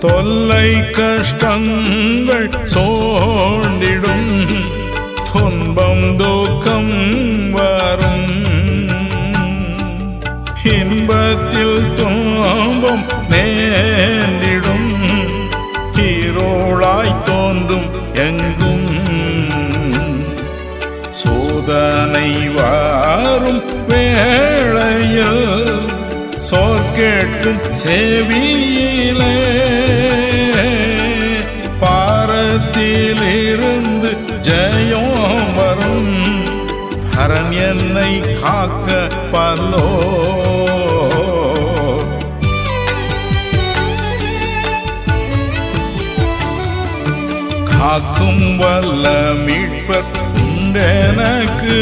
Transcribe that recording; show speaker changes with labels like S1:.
S1: தொல்லை கஷ்டங்கள் சோண்டிடும் துன்பம் தூக்கம் வரும். இன்பத்தில் துன்பம் நேரிடும் இருளாய் தோன்றும் எங்கும். சோதனை வாரும் வேளையில் சோர்கேட்டும் செவியிலே. பாரத்திலிருந்து ஜெயம் வரும். ஹரன் என்னை காக்க பல்லோ. காக்கும் வல்ல மீட்பர் உண்டெனக்கு.